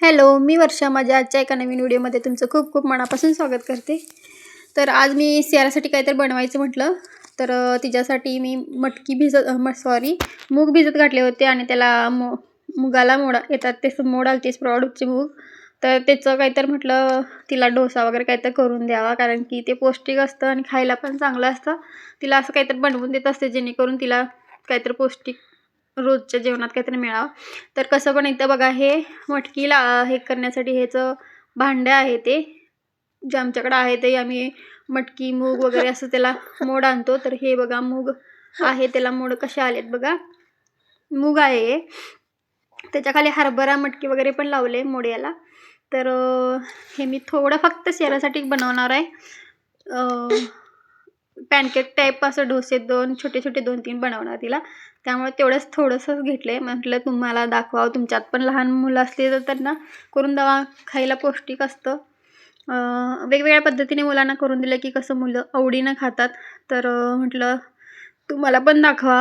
Hello मी वर्षा. माझ्या आजच्या एका नवीन व्हिडिओमध्ये तुमचं खूप खूप मनापासून स्वागत करते. तर आज मी सियारासाठी काहीतरी बनवायचं म्हटलं. तर तिच्यासाठी मी मटकी भिजत सॉरी मूग भिजत घातले होते आणि त्याला मो मुगाला मोडा येतात ते मोड आलते प्रॉडक्टचे मूग. तर त्याचं काहीतरी म्हटलं तिला डोसा वगैरे काहीतरी करून द्यावा कारण की ते पौष्टिक असतं आणि खायला पण चांगलं असतं. तिला असं काहीतरी बनवून देत असते जेणेकरून तिला काहीतरी पौष्टिक रोजच्या जेवणात काहीतरी मिळावं. तर कसं पण इथं बघा हे मटकीला हे करण्यासाठी ह्याचं भांडं आहे ते जे आमच्याकडं आहे ते आम्ही मटकी मूग वगैरे असं त्याला मोड आणतो. तर हे बघा मूग आहे त्याला मोड कसे आलेत बघा. मूग आहे त्याच्याखाली त्याच्याखाली हरभरा मटकी वगैरे पण लावले मोड याला तर हे मी थोडं फक्त शेरासाठी बनवणार आहे. पॅनकेक टाईप असं डोसे दोन छोटे छोटे दोन तीन बनवणार तिला. त्यामुळे तेवढंच थोडंसंच घेतलं आहे म्हटलं तुम्हाला दाखवावं. तुमच्यात पण लहान मुलं असली तर त्यांना करून द्यावा खायला पौष्टिक असतं. वेगवेगळ्या पद्धतीने मुलांना करून दिलं की कसं मुलं आवडीनं खातात. तर म्हटलं तुम्हाला पण दाखवा.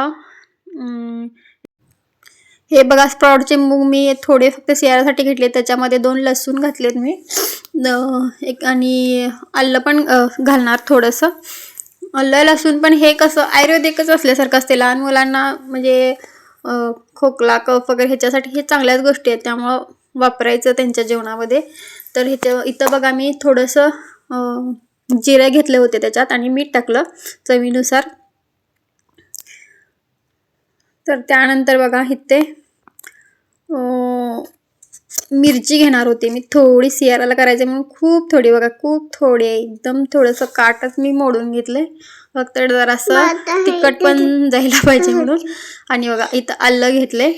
हे बघा स्प्राउटचे मूग मी थोडे फक्त सियारासाठी घेतले. त्याच्यामध्ये दोन लसूण घातलेत मी. एक आणि आलं पण घालणार थोडंसं. आलं लसूण पण हे कसं आयुर्वेदिकच असल्यासारखं असते. लहान मुलांना म्हणजे खोकला कफ वगैरे ह्याच्यासाठी हे चांगल्याच गोष्टी आहेत. त्यामुळं वापरायचं त्यांच्या जेवणामध्ये. तर ह्याच्या इथं बघा मी थोडंसं जिरे घेतले होते त्याच्यात आणि मीठ टाकलं चवीनुसार. तर त्यानंतर बघा इथे मिरची घेणार होते. मी थोडी सियाराला करायचे म्हणून खूप थोडी बघा खूप थोडी एकदम थोडंसं काटच मी मोडून घेतलंय. फक्त जरासं तिखट पण जायला पाहिजे म्हणून. आणि बघा इथं आलं घेतलंय.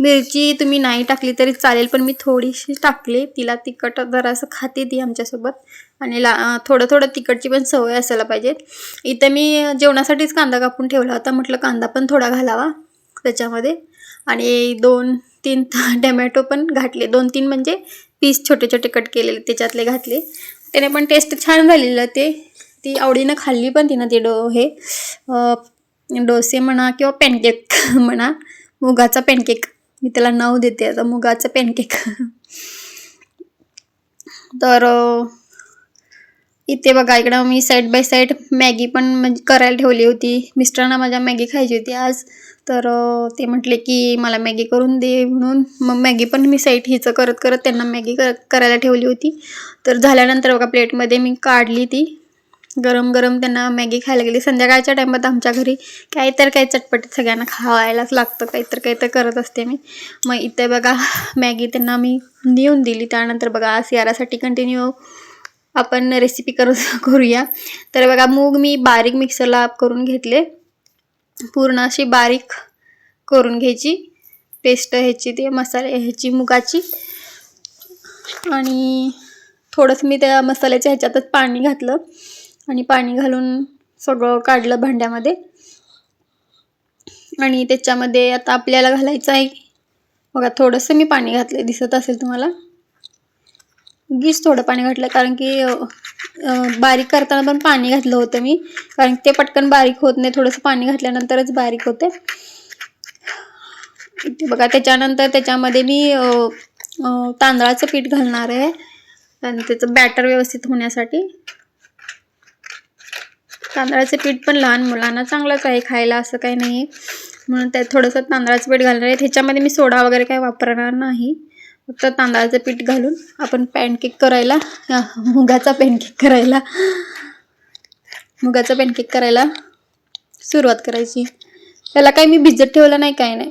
मिरची तुम्ही नाही टाकली तरी चालेल पण मी थोडीशी टाकली. तिला तिखट जरासं खाते ती आमच्यासोबत. आणि ला थोडं थोडं तिखटची पण सवय असायला पाहिजे. इथं मी जेवणासाठीच कांदा कापून ठेवला होता. म्हटलं कांदा पण थोडा घालावा त्याच्यामध्ये. आणि दोन तीन टमॅटो पण घातले. दोन तीन म्हणजे पीस छोटे छोटे कट केलेले त्याच्यातले घातले. त्याने पण टेस्ट छान झालेलं ते. ती आवडीनं खाल्ली पण तिनं ते डो हे डोसे म्हणा किंवा पॅनकेक म्हणा. मुगाचा पॅनकेक मी त्याला नाव देते आता मुगाचं पॅनकेक तर इथे बघा इकडं मी साईड बाय साईड मॅगी पण म्हणजे करायला ठेवली होती. मिस्टरांना माझ्या मॅगी खायची होती आज. तर ते म्हटले की मला मॅगी करून दे म्हणून मग मॅगी पण मी साईड हिचं करत करत त्यांना मॅगी कर करायला ठेवली होती. तर झाल्यानंतर बघा प्लेटमध्ये मी काढली ती. गरम गरम त्यांना मॅगी खायला गेली. संध्याकाळच्या टायमात आमच्या घरी काही तर काही चटपटीत सगळ्यांना खावायलाच लागतं. काहीतर काहीतर करत असते मी. मग इथे बघा मॅगी त्यांना मी नेऊन दिली. त्यानंतर बघा आज यारासाठी कंटिन्यू आपण रेसिपी करू करूया. तर बघा मूग मी बारीक मिक्सरला करून घेतले. पूर्ण अशी बारीक करून घ्यायची. पेस्ट ह्याची ते मसाले ह्याची मुगाची. आणि थोडंसं मी त्या मसाल्याच्या ह्याच्यातच पाणी घातलं. आणि पाणी घालून सगळं काढलं भांड्यामध्ये. आणि त्याच्यामध्ये आता आपल्याला घालायचं आहे. बघा थोडंसं मी पाणी घातलं दिसत असेल तुम्हाला? गीच थोडं पाणी घातलं कारण की बारीक करताना पण पाणी घातलं होतं मी. कारण ते पटकन बारीक होत नाही थोडंसं पाणी घातल्यानंतरच बारीक होते. इथे बघा त्याच्यानंतर त्याच्यामध्ये मी तांदळाचं पीठ घालणार आहे. आणि त्याचं बॅटर व्यवस्थित होण्यासाठी. तांदळाचं पीठ पण लहान मुलांना चांगलंच आहे खायला असं काही नाही म्हणून त्यात थोडंसं तांदळाचं पीठ घालणार आहे. ह्याच्यामध्ये मी सोडा वगैरे काही वापरणार नाही. फक्त तांदळाचं पीठ घालून आपण पॅनकेक करायला मुगाचा पॅनकेक करायला मुगाचा पॅनकेक करायला सुरुवात करायची. त्याला काही मी भिजत ठेवलं नाही काही नाही.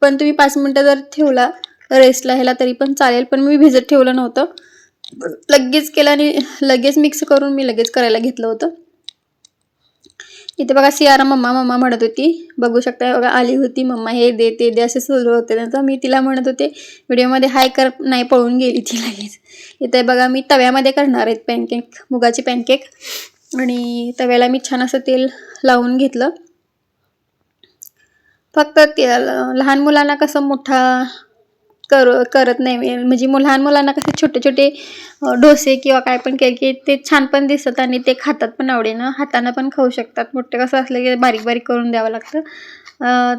पण तुम्ही पाच मिनटं जर ठेवला रेस्टला ह्याला तरी पण चालेल पण मी भिजत ठेवलं नव्हतं. लगेच केलं आणि लगेच मिक्स करून मी लगेच करायला घेतलं होतं. इथे बघा सियारा मम्मा मम्मा म्हणत होती. बघू शकता बघा आली होती मम्मा हे दे ते दे असे सुरू होते. त्यांचं मी तिला म्हणत होते व्हिडिओमध्ये हाय कर नाही पळून गेली ती लगेच. इथे बघा मी तव्यामध्ये करणार आहेत पॅनकेक मुगाची पॅनकेक आणि तव्याला मी छान असं तेल लावून घेतलं. फक्त ते लहान मुलांना कसं मोठा कर करत नाही. म्हणजे मु- लहान मुलांना कसे छोटे छोटे डोसे किंवा काय पण काही की ते छान पण दिसतात आणि ते खातात पण आवडीनं. हातानं पण खाऊ शकतात. मोठे कसं असलं की बारीक बारीक करून द्यावं लागतं.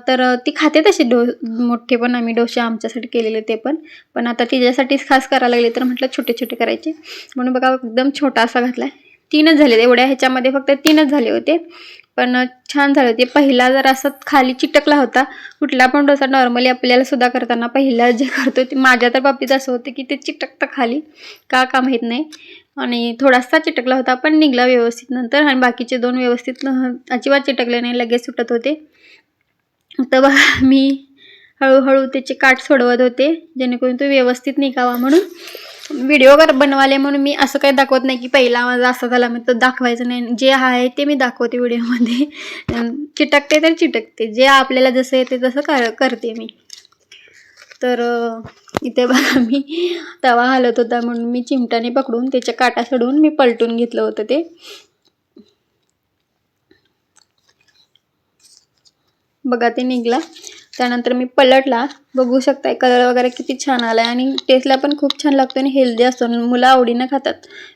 तर ती खाते तसे डो मोठे पण आम्ही डोसे आमच्यासाठी केलेले ते पण. पण आता तिच्यासाठीच खास करायला लागले तर म्हटलं छोटे छोटे करायचे. म्हणून बघा एकदम छोटा असा घातला आहे तीनच झाले एवढ्या ह्याच्यामध्ये फक्त तीनच झाले होते. पण छान झाले होते. पहिला जर असं खाली चिटकला होता कुठला पण डोसा नॉर्मली आपल्याला सुद्धा करताना पहिला जे करतो ते माझ्या तर बाबतीत असं होतं की ते चिटकतं खाली. का का माहीत नाही. आणि थोडासा चिटकला होता पण निघला व्यवस्थित नंतर. आणि बाकीचे दोन व्यवस्थित न- अजिबात चिटकले नाही. लगेच सुटत होते. तर मी हळूहळू त्याचे काठ सोडवत होते जेणेकरून तो व्यवस्थित निघावा म्हणून. व्हिडिओ कर बनवाले म्हणून मी असं काही दाखवत नाही की पहिला माझा असं झाला मी तर दाखवायचं नाही. जे आहे ते मी दाखवते व्हिडिओमध्ये चिटकते तर चिटकते. जे आपल्याला जसं येते तसं कर करते मी. तर इथे बघा मी तवा हलत होता म्हणून मी चिमटाने पकडून त्याच्या काटा सोडून मी पलटून घेतलं होतं ते. बघा ते निघला. त्यानंतर मी पलटला. बघू शकताय कलर वगैरे किती छान आलाय आणि टेस्टला पण खूप छान लागतो आणि हेल्दी असतो. आणि मुलं आवडीनं खातात.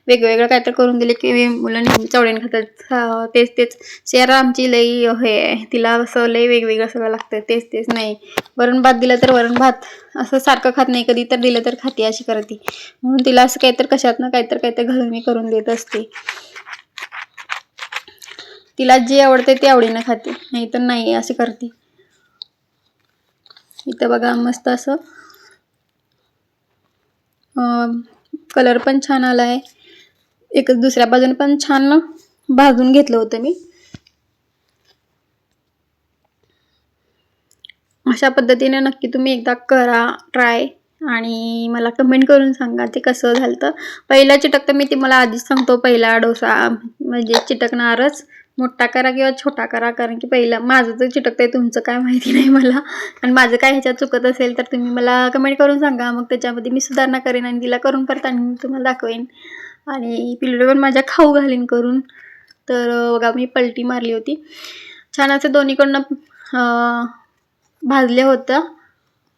वेगवेगळं काहीतरी करून दिले की मुलं नेहमीच आवडीनं खातात. तेच तेच. शेरा आमची लई हे आहे. तिला असं लई वेगवेगळं सगळं लागतं. तेच तेच नाही. वरण भात दिलं तर वरण भात. असं सारखं खात नाही. कधी तर दिलं तर खाते अशी करते म्हणून तिला असं काहीतरी कशातनं काहीतरी काहीतरी घालून मी करून देत असते. तिला जे आवडते ते आवडीनं खाते. नाही तर नाही असे करते. इथं बघा मस्त असं कलर पण छान आला आहे एक दुसऱ्या बाजूने पण छान भाजून घेतलं होतं मी. अशा पद्धतीने नक्की तुम्ही एकदा करा ट्राय आणि मला कमेंट करून सांगा ते कसं झालं तर पहिला चिटकतं मी ते मला आधीच सांगतो पहिला डोसा म्हणजे चिटकणारच. मोठा करा किंवा छोटा करा कारण की पहिला माझं तर आहे तुमचं काय माहिती नाही मला. आणि माझं काय ह्याच्यात चुकत असेल तर तुम्ही मला कमेंट करून सांगा. मग त्याच्यामध्ये मी सुधारणा करेन आणि तिला करून परत आणि मी तुम्हाला दाखवेन. आणि पिल्लू पण माझ्या खाऊ घालीन करून. तर बघा मी पलटी मारली होती. छान असं दोन्हीकडनं भाजले होतं.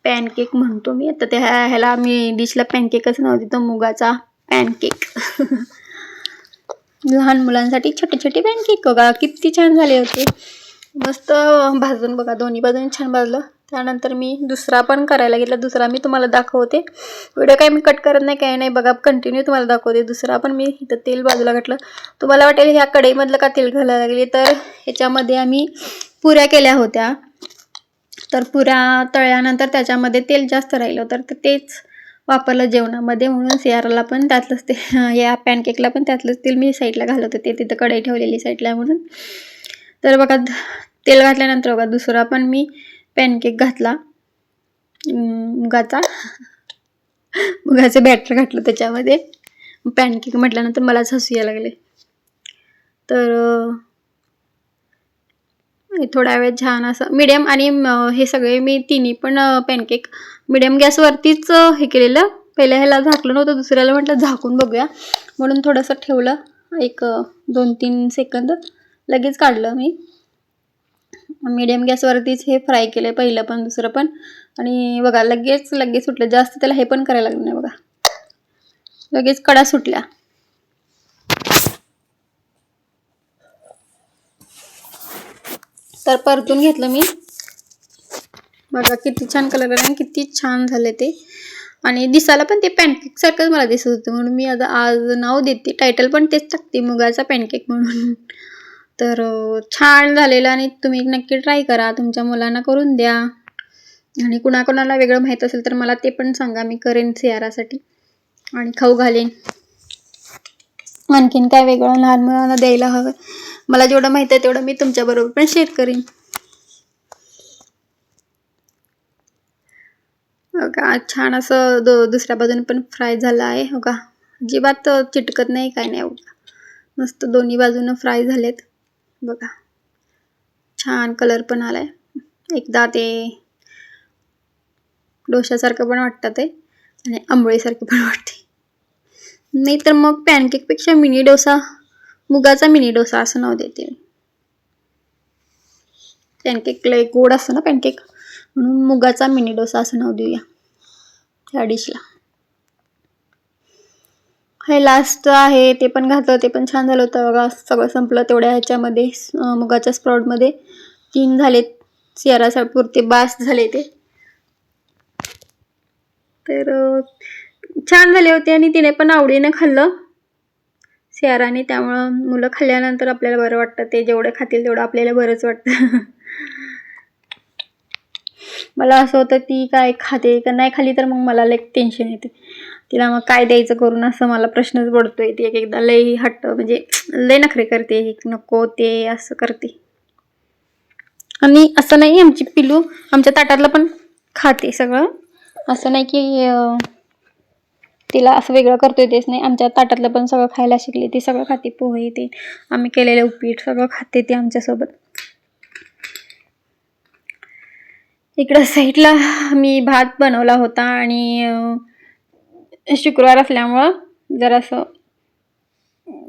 पॅनकेक म्हणतो मी. आता त्या ह्याला मी डिशला पॅनकेकच नव्हती तो मुगाचा पॅनकेक लहान मुलांसाठी छोटे छोटे पॅनकेक बघा किती छान झाले होते. मस्त भाजून बघा दोन्ही बाजूने छान भाजलं. त्यानंतर मी दुसरा पण करायला घेतला दुसरा मी तुम्हाला दाखवते. व्हिडिओ काय मी कट करत नाही काय नाही बघा कंटिन्यू तुम्हाला दाखवते. दुसरा पण मी इथं तेल बाजूला घातलं. तुम्हाला वाटेल ह्या कढईमधलं का तेल घालायला लागले तर ह्याच्यामध्ये आम्ही पुऱ्या केल्या होत्या. तर पुऱ्या तळल्यानंतर त्याच्यामध्ये तेल जास्त राहिलं तर ते- तेच वापरलं जेवणामध्ये म्हणून सियाराला पण त्यातलंच ते या पॅनकेकला पण त्यातलंच तेल मी साईडला घालत होते. तिथं कढई ठेवलेली साईडला म्हणून. तर बघा तेल घातल्यानंतर बघा दुसरा पण मी पॅनकेक घातला. मुगाचा मुगाचं बॅटर घातलं त्याच्यामध्ये. पॅनकेक म्हटल्यानंतर मलाच हसू यायला लागले. तर थोडा थोड्या वेळ छान असं मिडियम आणि हे सगळे मी तिन्ही पण पॅनकेक मिडियम गॅसवरतीच हे केलेलं. पहिल्या ह्याला झाकलं नव्हतं दुसऱ्याला म्हटलं झाकून बघूया. म्हणून थोडंसं ठेवलं एक दोन तीन सेकंद लगेच काढलं मी. मिडियम गॅसवरतीच हे फ्राय केलं पहिलं पण दुसरं पण. आणि बघा लगेच लगेच सुटलं. जास्त त्याला हे पण करायला लागलं नाही बघा. लगेच कडा सुटल्या. तर परतून घेतलं मी. बघा किती छान कलर आला आणि किती छान झाले ते. आणि दिसायला पण ते पॅनकेक सारखंच मला दिसत होतं. म्हणून मी आता आज नाव देते. टायटल पण तेच टाकते मुगाचा पॅनकेक म्हणून. तर छान झालेलं आणि तुम्ही नक्की ट्राय करा. तुमच्या मुलांना करून द्या. आणि कुणाकुणाला वेगळं माहीत असेल तर मला ते पण सांगा. मी करेन सियारासाठी. आणि खाऊ घालेन. आणखीन काय वेगळं लहान मुलांना द्यायला हवं? मला जेवढं माहिती आहे तेवढं मी तुमच्याबरोबर पण शेअर करीन. हो बघा छान असं दो दुसऱ्या बाजूने पण फ्राय झालं आहे हो का? अजिबात चिटकत नाही काय नाही हो बघा मस्त दोन्ही बाजूनं फ्राय झालेत बघा. छान कलर पण आलाय. एकदा ते डोशासारखं पण वाटतं ते आणि आंबोळीसारखं पण वाटते. नाही तर मग पॅनकेकपेक्षा मिनी डोसा मुगाचा मिनी डोसा असं नाव देते. मी पॅनकेकला एक गोड असतं ना पॅनकेक म्हणून मुगाचा मिनी डोसा असं नाव देऊया. त्या डिशला हे लास्ट आहे ते पण घातलं ते पण छान झालं होतं. बघा सगळं संपलं तेवढ्या ह्याच्यामध्ये मुगाच्या स्प्रॉडमध्ये तीन झालेत सियारा पुरते बास झाले ते. तर छान झाले होते आणि तिने पण आवडीने खाल्लं. सियाराने त्यामुळं मुलं खाल्ल्यानंतर आपल्याला बरं वाटतं. ते जेवढं खातील तेवढं आपल्याला बरंच वाटतं. मला असं होतं ती काय खाते का नाही खाली तर मग मला लई टेन्शन येते. तिला मग काय द्यायचं करून असं मला प्रश्नच पडतोय. ती एक एकदा लई हट्ट म्हणजे लई नखरे करते. एक नको ते असं करते. आणि असं नाही आमची पिलू आमच्या ताटातलं पण खाते सगळं. असं नाही की तिला असं वेगळं करतो तेच नाही. आमच्या ताटातलं पण सगळं खायला शिकली. ती सगळं खाते पोहे ते. आम्ही केलेले उपीट सगळं खाते ती आमच्यासोबत. इकडं साईडला मी भात बनवला होता आणि शुक्रवार असल्यामुळं जरासं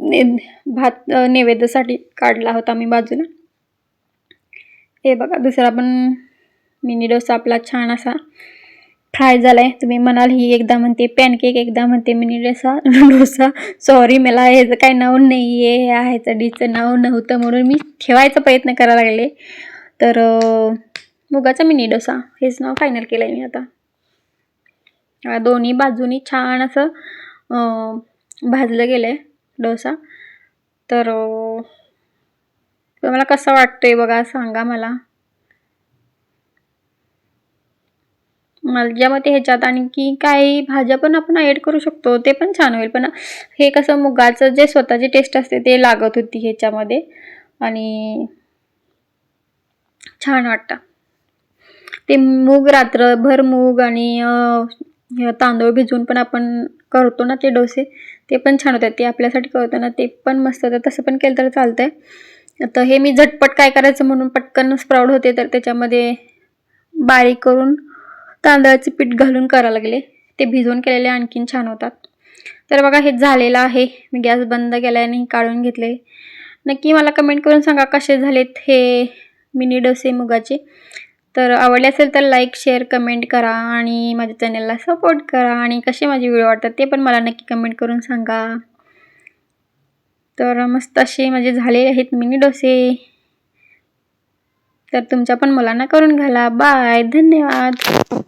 ने भात नैवेद्यासाठी काढला होता मी बाजूला. हे बघा दुसरा पण मिनी डोसा आपला छान असा. फ्राय झाला आहे तुम्ही म्हणाल ही एकदा म्हणते पॅनकेक एकदा म्हणते मिनी डोसा डोसा सॉरी मला ह्याचं काय नाव नाही आहे ह्या ह्याचं डिशचं नाव नव्हतं म्हणून मी ठेवायचा प्रयत्न करायला लागले. तर मुगाचा मिनी डोसा हेच नाव फायनल केलं आहे मी आता. दोन्ही बाजूनी छान असं भाजलं गेलं आहे डोसा. तर मला तुम्हाला कसं आहे बघा सांगा मला. माझ्या मते ह्याच्यात आणखी काही भाज्या पण आपण ॲड करू शकतो ते पण छान होईल. पण हे कसं मुगाचं जे स्वतःची टेस्ट असते ते लागत होती ह्याच्यामध्ये. आणि छान वाटतं. ते मूग रात्रभर मूग आणि तांदूळ भिजवून पण आपण करतो ना ते डोसे ते पण छान होतात. ते आपल्यासाठी करतो ना ते पण मस्त होतं तसं पण केलं तर चालतंय. तर हे मी झटपट काय करायचं म्हणून पटकन स्प्राऊड होते तर त्याच्यामध्ये बारीक करून तांदळाचे पीठ घालून करायला लागले. ते भिजवून केलेले आणखीन छान होतात. तर बघा हे झालेलं आहे. मी गॅस बंद केला आणि काढून घेतले. नक्की मला कमेंट करून सांगा कसे झालेत हे मिनी डोसे मुगाचे. तर आवडले असेल तर लाईक शेअर कमेंट करा आणि माझ्या चॅनलला सपोर्ट करा आणि कसे माझे व्हिडिओ वाटतात ते पण मला नक्की कमेंट करून सांगा. तर मस्त असे माझे झाले आहेत मिनी डोसे. तर तुमच्या पण मुलांना करून घाला. बाय धन्यवाद.